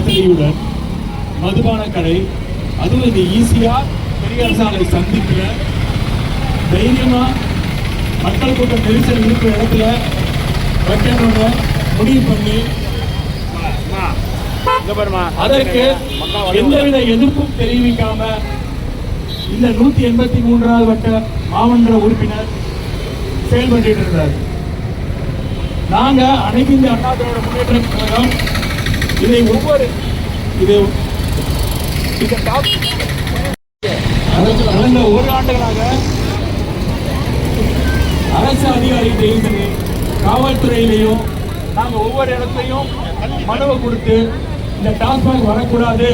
வசதியுடன் மதுபான கடை அதுவும் இது ஈஸியா பெரியார் சாலை சந்திக்கல. தைரியமா மக்கள் கூட்டம் நெரிசல் இருக்கிற இடத்துல வைக்கணும்னு முடிவு பண்ணி அதற்கு எந்தவித எதிர்ப்பும் தெரிவிக்காம இந்த நூத்தி எண்பத்தி மூன்றாவது வட்ட மாமன்ற உறுப்பினர் செயல்பட்டு இருந்தார். நாங்க அனைத்து இந்திய அண்ணா திராவிட முன்னேற்ற கழகம் இதை ஒவ்வொரு இது கடந்த ஒரு ஆண்டுகளாக அரசு அதிகாரிகிட்டையும் காவல்துறையிலையும் நாங்க ஒவ்வொரு இடத்துலையும் மனுவை கொடுத்து இந்த டாஸ்மாக் வரக்கூடாது.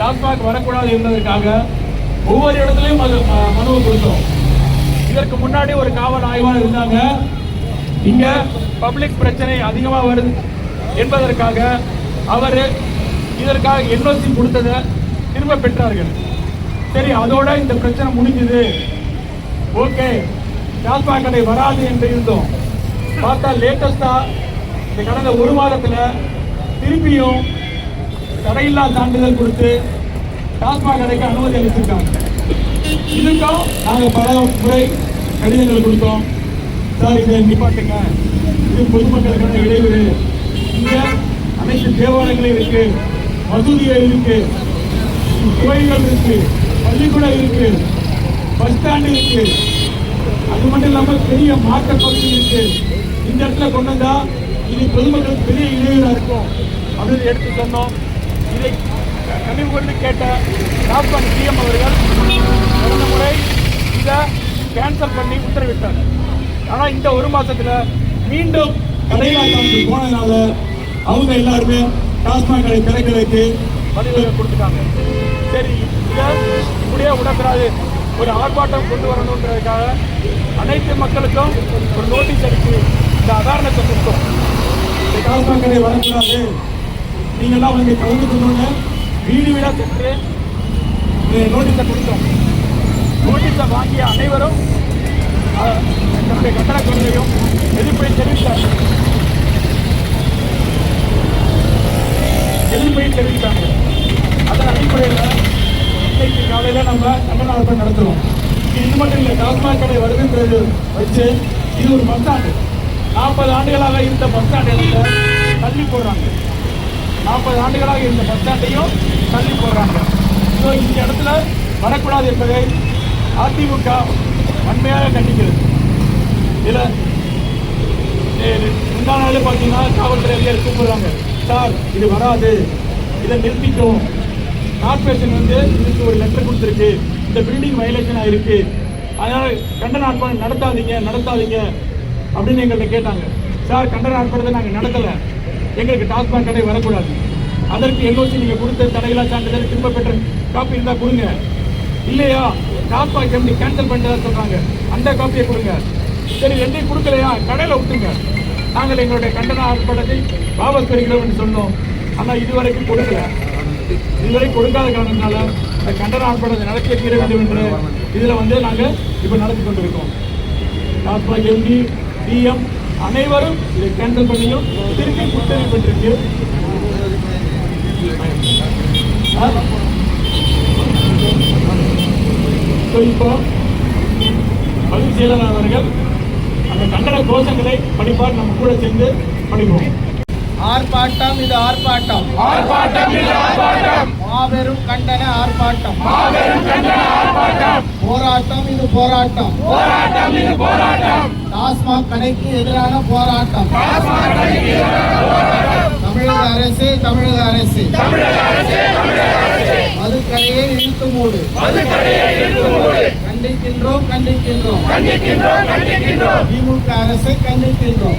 டாஸ்மாக் வரக்கூடாது என்பதற்காக ஒவ்வொரு இடத்துலையும் அது மனுவை கொடுத்தோம். இதற்கு முன்னாடி ஒரு காவல் ஆய்வாளர் இருந்தாங்க. இங்க பப்ளிக் பிரச்சனை அதிகமா வருது. என்பதற்காக அவர் இதற்காக என்ஓசி கொடுத்ததை திரும்ப பெற்றார்கள். சரி அதோட இந்த பிரச்சனை முடிஞ்சது. ஓகே டாஸ்மாக் கடை வராது என்று இருந்தோம். பார்த்தா லேட்டஸ்டாக இந்த கடந்த ஒரு மாதத்தில் திருப்பியும் தடையில்லா சான்றிதழ் கொடுத்து டாஸ்மாக் கடைக்கு அனுமதி அளித்திருக்காங்க. இதுக்கும் நாங்கள் பல முறை கடிதங்கள் கொடுத்தோம். சார் இதை நிப்பாட்டுங்க. இது பொதுமக்களுக்கான இடைவெளி இருக்கக்கூடிய அனைத்து தேவாலயங்களும் இருக்கு மசூதிகள் இருக்கு கோயில்கள் இருக்கு பள்ளிக்கூடம் இருக்கு பஸ் ஸ்டாண்டு இருக்கு. அது மட்டும் இல்லாமல் பெரிய மாற்ற பகுதி இருக்கு. இந்த இடத்துல கொண்டு வந்தா இது பொதுமக்களுக்கு பெரிய இடையூறாக இருக்கும். அப்படின்னு எடுத்து சொன்னோம். இதை கனிவு கொண்டு கேட்ட டாக்டர் சிஎம் அவர்கள் கடந்த முறை இதை கேன்சல் பண்ணி உத்தரவிட்டார். ஆனால் இந்த ஒரு மாதத்தில் மீண்டும் கடையில் போனதுனால அவங்க எல்லாருமே டாஸ்மாக் கடை திறக்கிறதுக்கு வழிவகை கொடுத்துட்டாங்க. சரி இதை இப்படியே விடக்கூடாது ஒரு ஆர்ப்பாட்டம் கொண்டு வரணுன்றதுக்காக அனைத்து மக்களுக்கும் ஒரு நோட்டீஸ் அடிச்சு இந்த அவேர்னஸை கொடுத்தோம். இந்த டாஸ்மாக் கடை வரக்கூடாது. நீங்கள்லாம் வந்து கலந்துக்கணும்னு வீடு வீடாக சென்று நோட்டீஸை கொடுத்தோம். நோட்டீஸை வாங்கிய அனைவரும் தன்னுடைய கட்டண கொள்கையும் எதிர்ப்பை தெரிவித்தார் எதிர்ப்பை தெரிவித்தாங்க அதன் அடிப்படையில் இன்னைக்கு காலையில் நம்ம தமிழ்நாடு ஆர்ப்பாட்டம் இது மட்டும் இல்லை டாஸ்மாக் கடை வருதுன்றது வச்சு இது ஒரு பஸ் ஸ்டாண்டு நாற்பது ஆண்டுகளாக இருந்த பஸ் ஸ்டாண்ட் இடத்துல தள்ளி போடுறாங்க நாற்பது ஆண்டுகளாக இருந்த பஸ் ஸ்டாண்டையும் தள்ளி போடுறாங்க ஸோ இந்த இடத்துல வரக்கூடாது என்பதை அதிமுக வன்மையாக கண்டிக்கிறது இதில் முந்தா பார்த்தீங்கன்னா காவல்துறை அதிகாரி கூப்பிடுறாங்க சார் இது வராது. இதை நிறுத்திட்டோம். கார்பரேஷன் வந்து இதுக்கு ஒரு லெட்டர் கொடுத்துருக்கு. இந்த பில்டிங் வயலேஷனாக இருக்கு அதனால் கண்டன ஆர்ப்பாட்டம் நடத்தாதீங்க நடத்தாதீங்க அப்படின்னு எங்கள்கிட்ட கேட்டாங்க. சார் கண்டன ஆர்ப்பாட்டத்தை நாங்கள் நடத்தலை. எங்களுக்கு டாஸ்மாக் கடை வரக்கூடாது. அதற்கு என்ஓசி நீங்கள் கொடுத்த தடையில்லா சான்றிதழ் திரும்ப பெற்ற காப்பி இருந்தால் கொடுங்க. இல்லையா? டாஸ்மாக் எப்படி கேன்சல் பண்ணுறதா சொல்கிறாங்க அந்த காப்பியை கொடுங்க. சரி ரெண்டையும் கொடுக்கலையா? கடையில் விட்டுங்க நாங்கள் எங்களுடைய கண்டன ஆர்ப்பாட்டத்தை வாபஸ் பெறுகிறோம் என்று சொன்னோம். ஆனால் இதுவரைக்கும் கொடுக்கல. இதுவரை கொடுக்காத காரணத்தினால இந்த கண்டன ஆர்ப்பாட்டத்தை நடத்திய தீர வேண்டும் என்று இதில் வந்து நாங்கள் இப்போ நடத்தி கொண்டிருக்கோம். டாஸ்மாக் எம்டி டிஎம் அனைவரும் இதை கேன்சல் பண்ணியும் திருப்பி புத்தகம் பெற்றிருக்கு. ஸோ இப்போ பதிவு செயலாளர் அவர்கள் அந்த கண்டன கோஷங்களை படிப்பார் நம்ம கூட சேர்ந்து படிப்போம் ஆர்ப்பாட்டம் இது ஆர்ப்பாட்டம். ஆர்ப்பாட்டம் இது ஆர்ப்பாட்டம். மாபெரும் கண்டன ஆர்ப்பாட்டம். மாபெரும் கண்டன ஆர்ப்பாட்டம். போராட்டம் இது போராட்டம். போராட்டம் இது போராட்டம். டாஸ்மாக் கடைக்கு எதிரான போராட்டம். தமிழக அரசு தமிழக அரசு. மதுக்கடையை இழுத்து மூடு கண்டிக்கின்றோம் கண்டிக்கின்றோம். திமுக அரசை கண்டிக்கின்றோம்.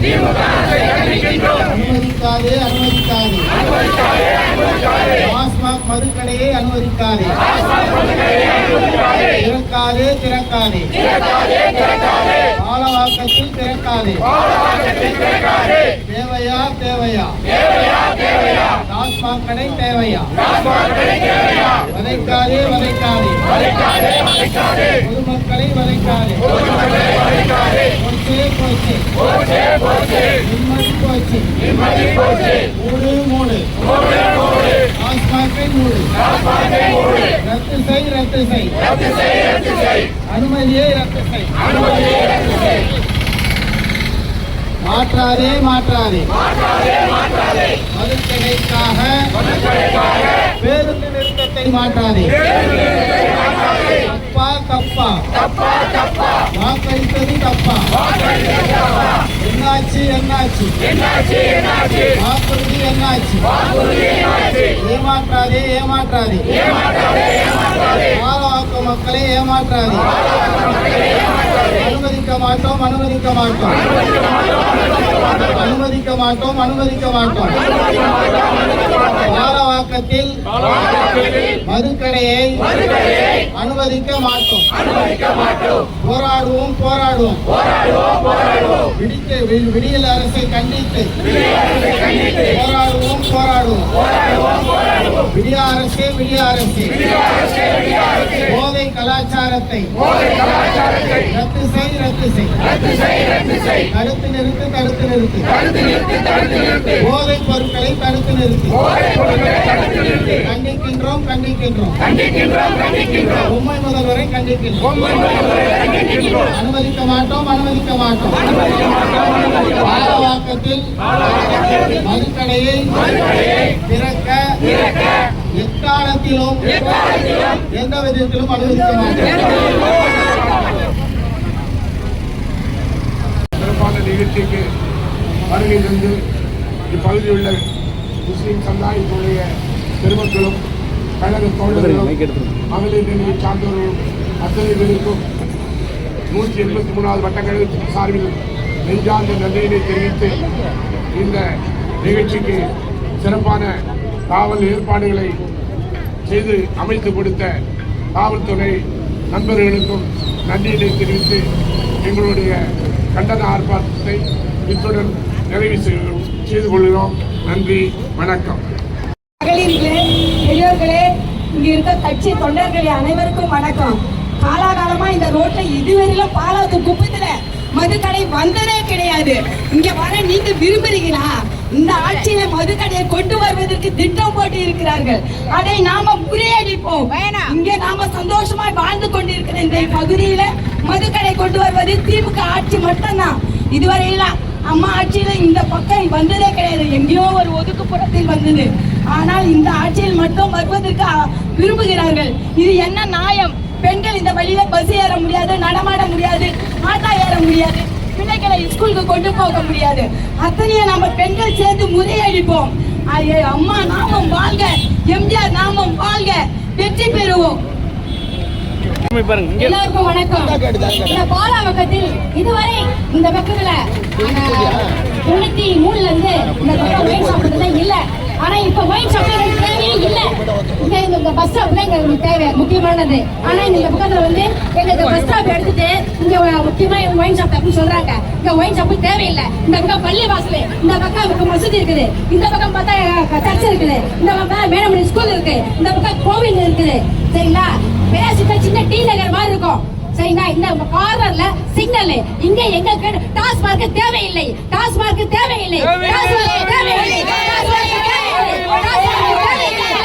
அனுமதிக்காதே அனுமதிக்காதே. டாஸ்மாக் மதுக்கடையை அனுமதிக்காதே. திறக்காதே திறக்காதே. ஆலவாக்கத்தில் திறக்காதே. தேவையா தேவையா. கடை தேவையா வதைக்காதே வதைக்காதே பொதுமக்களை வதைக்காதே போச்சே போச்சு. நிம்மதி போச்சு. மூடு மூடு. டாஸ்மாகை மூடு. ரத்து செய் ரத்து செய். அனுமதியை ரத்து செய். மாற்றாதே மாற்றாதே. மதுக்கடைக்காக பேருந்து நிறுத்தத்தை மாற்றாதே. தப்பா தப்பா. வாக்களித்தது தப்பா. என்னாச்சு என்னாச்சு. வாக்குறுதி என்னாச்சு. ஏமாற்றாதே ஏமாற்றாதே. பாலவாக்க மக்களை ஏமாற்றாதே. அனுமதிக்க மாட்டோம் அனுமதிக்க மாட்டோம் அனுமதிக்க மாட்டோம் அனுமதிக்க மாட்டோம் பாலவாக்கத்தில் மதுக்கடையை அனுமதிக்க மாட்டோம். போராடுவோம் போராடுவோம். விடிக்க வி- விடியல் அரசை கண்டித்து போராடுவோம் போராடுவோம். விடிய அரசே விடிய அரசே. போதை கலாச்சாரத்தை ரத்து செய் ரத்து செய். தடுத்து நிறுத்து தடுத்து நிறுத்து. போதை பொருட்களை தடுத்து நிறுத்து. கண்டிக்கின்றோம் கண்டிக்கின்றோம். உண்மை முதல்வரை கண்டிக்கின்றோம். அனுமதிக்க மாட்டோம் அனுமதிக்க மாட்டோம். பாலவாக்கத்தில் மதுக்கடையை திறக்க எக்காலத்திலும் எந்த விதத்திலும் அனுமதிக்க மாட்டோம். சிறப்பான நிகழ்ச்சிக்கு வருகை தந்து இப்பகுதியில் உள்ள முஸ்லிம் சமுதாயத்துடைய பெருமக்களும் கழக தோழர்களும் மகளிர் நிலையை சார்ந்தவர்களும் அத்தனை பேருக்கும் நூற்றி எண்பத்தி மூணாவது வட்டக்கழகத்தின் சார்பில் நெஞ்சார்ந்த நன்றியினை தெரிவித்து இந்த நிகழ்ச்சிக்கு சிறப்பான காவல் ஏற்பாடுகளை செய்து அமைத்து கொடுத்த காவல்துறை நண்பர்களுக்கும் நன்றியினை தெரிவித்து எங்களுடைய கண்டன ஆர்ப்பாட்டத்தை இத்துடன் நிறைவு செய்து- செய்து கொள்கிறோம். நன்றி வணக்கம். மகளிர்களே பெரியோர்களே இங்க இருக்க கட்சி தொண்டர்களே அனைவருக்கும் வணக்கம். காலாகாலமா இந்த ரோட்ல இதுவரையிலும் பாலாத்து குப்பத்துல மதுக்கடை வந்ததே கிடையாது. இங்க வர நீங்க விரும்புறீங்களா? இந்த ஆட்சியில மதுக்கடையை கொண்டு வருவதற்கு திட்டம் போட்டு இருக்கிறார்கள். அதை நாம முறியடிப்போம். இங்க நாம சந்தோஷமா வாழ்ந்து கொண்டிருக்கிற இந்த பகுதியில மதுக்கடை கொண்டு வருவது திமுக ஆட்சி மட்டும்தான். இதுவரையில அம்மா ஆட்சியில இந்த பக்கம் வந்ததே கிடையாது. எங்கேயோ ஒரு ஒதுக்குப்புறத்தில் வந்தது. ஆனால் இந்த ஆட்சியில் மட்டும் வருவதற்கு விரும்புகிறார்கள். இது என்ன நியாயம்? பெண்கள் இந்த வழியில பஸ் ஏற முடியாது நடமாட முடியாது ஆட்டா ஏற முடியாது பிள்ளைகளை ஸ்கூலுக்கு கொண்டு போக முடியாது. அத்தனையை நம்ம பெண்கள் சேர்ந்து முறையடிப்போம். அம்மா நாமம் வாழ்க எம்ஜிஆர் நாமம் வாழ்க. வெற்றி பெறுவோம். எல்லாருக்கும் வணக்கம். இந்த பாலாவக்கத்தில் இதுவரை இந்த பக்கத்துல தொண்ணூத்தி மூணுல இருந்து இந்த பக்கம் ஒயின் இல்ல. ஆனா இப்ப ஒயின் ஷாப் எங்களுக்கு தேவையே இல்ல. இங்க இந்த பஸ் ஸ்டாப் தான் எங்களுக்கு தேவை முக்கியமானது. ஆனா இந்த பக்கத்துல வந்து எங்களுக்கு பஸ் ஸ்டாப் எடுத்துட்டு இங்க ஒ- முக்கியமா ஒயின் ஷாப் அப்படின்னு சொல்றாங்க. இங்க ஒயின் ஷாப் தேவையில்லை இந்த பக்கம் பள்ளி வாசல் இந்த பக்கம் மசூதி இருக்குது. இந்த பக்கம் பார்த்தா சர்ச் இருக்குது. இந்த பக்கம் மேடமணி ஸ்கூல் இருக்கு இந்த பக்கம் கோவில் இருக்குது. சரிங்களா? பேசிட்ட சின்ன டி நகர் மாதிரி இருக்கும். சரிங்களா? இந்த கார்னர்ல சிக்னல் இங்க எங்களுக்கு டாஸ்மார்க் தேவையில்லை. டாஸ்மார்க் தேவையில்லை. டாஸ்மார்க் தேவையில்லை. தேவையில்லை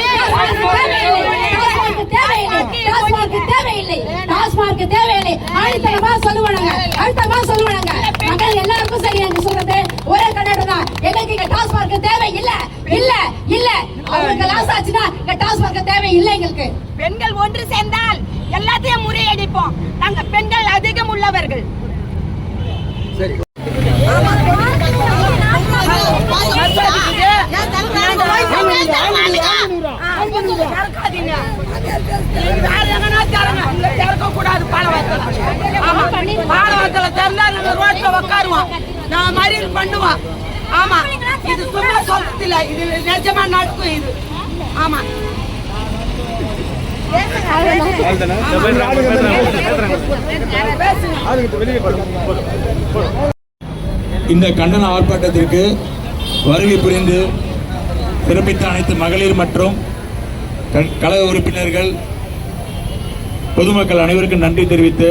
டாஸ்மார்க் தேவையில்லை டாஸ்மார்க் தேவையில்லை டாஸ்மார்க் தேவையில்லை டாஸ்மார்க் தேவையில்லை அழுத்தமா சொல்லுவாங்க அழுத்தமா சொல்லுவாங்க மக்கள் எல்லாருக்கும் சரி என்று சொல்றது ஒரே கண்ணாடி தான் எங்களுக்கு இங்க டாஸ்மார்க் தேவை இல்ல இல்ல இல்ல அவங்களுக்கு லாஸ் ஆச்சுன்னா இங்க டாஸ்மார்க் தேவை இல்லை எங்களுக்கு பெண்கள் ஒன்று சேர்ந்தால் எல்லாத்தையும் முறியடிப்போம். நாங்க பெண்கள் அதிகம் உள்ளவர்கள். கூடாது பாலவரத்துல திறந்தா நம்ம ரோட்ல உட்காருவோம் நான் மறியல் பண்ணுவோம். ஆமா. இது சும்மா சொல்றது இல்ல இது நிஜமா நடக்கும் இது. ஆமா. இந்த கண்டன ஆர்ப்பாட்டத்திற்கு வருகை புரிந்து சிறப்பித்த அனைத்து மகளிர் மற்றும் க- கழக உறுப்பினர்கள் பொதுமக்கள் அனைவருக்கும் நன்றி தெரிவித்து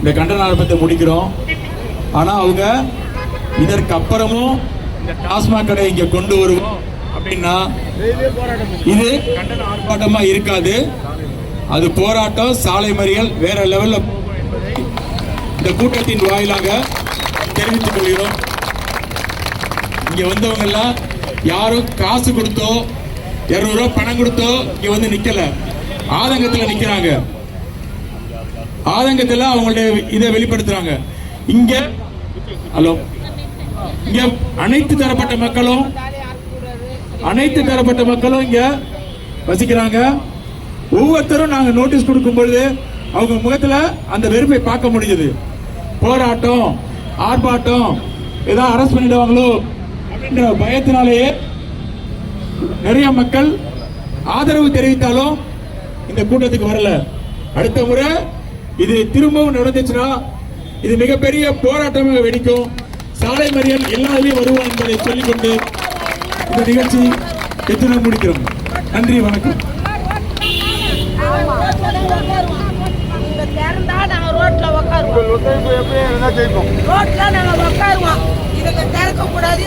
இந்த கண்டன ஆர்ப்பாட்டத்தை முடிக்கிறோம். ஆனால் அவங்க இதற்கு அப்புறமும் இந்த டாஸ்மாக் கடை இங்கே கொண்டு வருவோம் அப்படின்னா இது கண்டன ஆர்ப்பாட்டமாக இருக்காது. அது போராட்டம் சாலை மறியல் வேற லெவலில் இந்த கூட்டத்தின் வாயிலாக தெரிவித்துக் கொள்கிறோம். இங்கே வந்தவங்க எல்லாம் யாரும் காசு கொடுத்தோ இரநூறுவா பணம் கொடுத்தோ இங்கே வந்து நிற்கலை ஆதங்கத்துல நிக்கிறாங்க. ஆதங்கத்துல அவங்களுடைய இதை வெளிப்படுத்துறாங்க. இங்க ஹலோ. இங்க அனைத்து தரப்பட்ட மக்களும் அனைத்து தரப்பட்ட மக்களும் இங்க வசிக்கிறாங்க. ஒவ்வொருத்தரும் நாங்க நோட்டீஸ் கொடுக்கும் பொழுது அவங்க முகத்துல அந்த வெறுப்பை பார்க்க முடிஞ்சது போராட்டம் ஆர்ப்பாட்டம் ஏதாவது அரெஸ்ட் பண்ணிடுவாங்களோ அப்படின்ற பயத்தினாலேயே நிறைய மக்கள் ஆதரவு தெரிவித்தாலும் இந்த கூட்டத்துக்கு வரல. அடுத்த முறை இது திரும்பவும் நடந்துச்சுன்னா இது மிகப்பெரிய போராட்டமாக வெடிக்கும். சாலை மறியல் எல்லாருமே வருவோம் என்பதை சொல்லிக்கொண்டு இந்த நிகழ்ச்சி எத்தனை முடிக்கிறோம்? நன்றி வணக்கம். ரோட்ல உட்காருவோம் ரோட்ல நாங்க உட்காருவோம் இதுக்கு திறக்க கூடாது